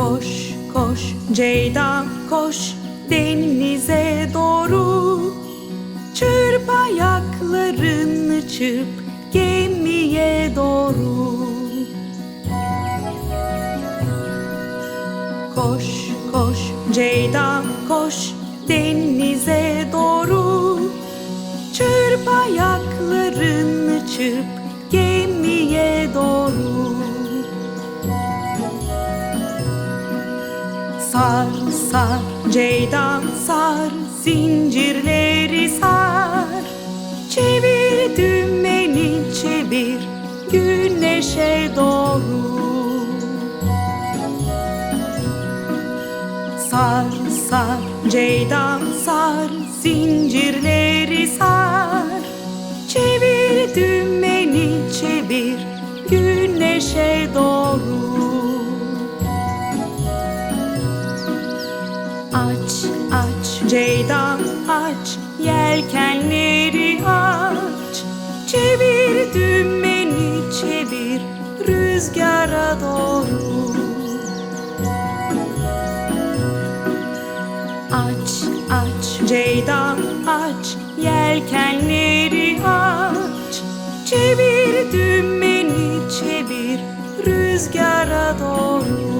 Koş koş Ceyda koş denize doğru. Çırp ayaklarını çırp gemiye doğru. Koş koş Ceyda koş denize doğru. Çırp ayaklarını çırp Sar sar. Ceyda sar zincirleri sar. Çevir dümeni çevir güneşe doğru. Sar sar. Ceyda sar zincirleri sar. Çevir dümeni çevir güneşe doğru Aç aç. Ceyda aç yelkenleri aç. Çevir dümeni çevir rüzgara doğru. Aç aç. Ceyda aç yelkenleri aç. Çevir dümeni çevir rüzgara doğru